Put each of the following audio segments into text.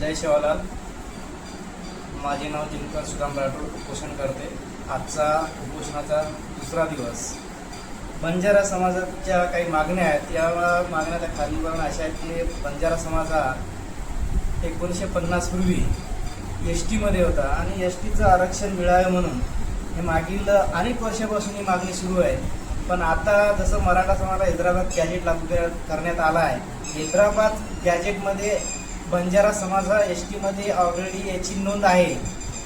जय शिवालाल. माझे नाव दिनकर सुदाम राठोड उपोषण करते. आजचा उपोषणाचा दुसरा दिवस. बंजारा समाजाच्या काही मागण्या आहेत या मागण्या खालीलवरून अशा आहेत की बंजारा समाज हा एकोणीसशे पन्नास पूर्वी एस टीमध्ये होता आणि एस टीचं आरक्षण मिळावं म्हणून हे मागील अनेक वर्षापासून ही मागणी सुरू आहे. पण आता जसं मराठा समाजाला हैदराबाद गॅजेट लागू करण्यात आला आहे हैदराबाद गॅजेटमध्ये बंजारा समाज हा एस टीमध्ये ऑलरेडी याची नोंद आहे.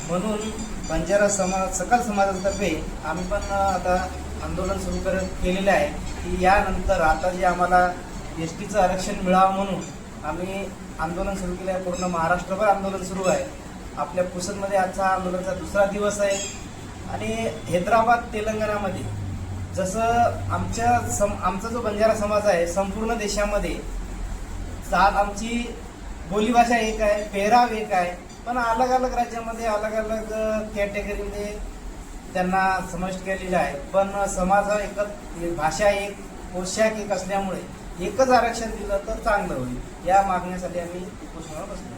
म्हणून बंजारा समाज सकल समाजातर्फे आम्ही पण आता आंदोलन सुरू करत केलेलं आहे. की यानंतर आता जे आम्हाला एस टीचं आरक्षण मिळावं म्हणून आम्ही आंदोलन सुरू केलं आहे. पूर्ण महाराष्ट्रभर आंदोलन सुरू आहे. आपल्या पुसदमध्ये आजचा आंदोलनाचा दुसरा दिवस आहे. आणि हैदराबाद तेलंगणामध्ये जसं आमच्या सम आमचा जो बंजारा समाज आहे संपूर्ण देशामध्ये जात आमची बोलीभाषा एक आहे पेहराव एक आहे. पण अलग अलग राज्यामध्ये अलग अलग कॅटेगरीमध्ये त्यांना समाविष्ट केलेलं आहे. पण समाज हा एकच भाषा एक पोशाख एक असल्यामुळे एकच आरक्षण दिलं तर चांगलं होईल. या मागण्यासाठी आम्ही उपोषणावर बसलो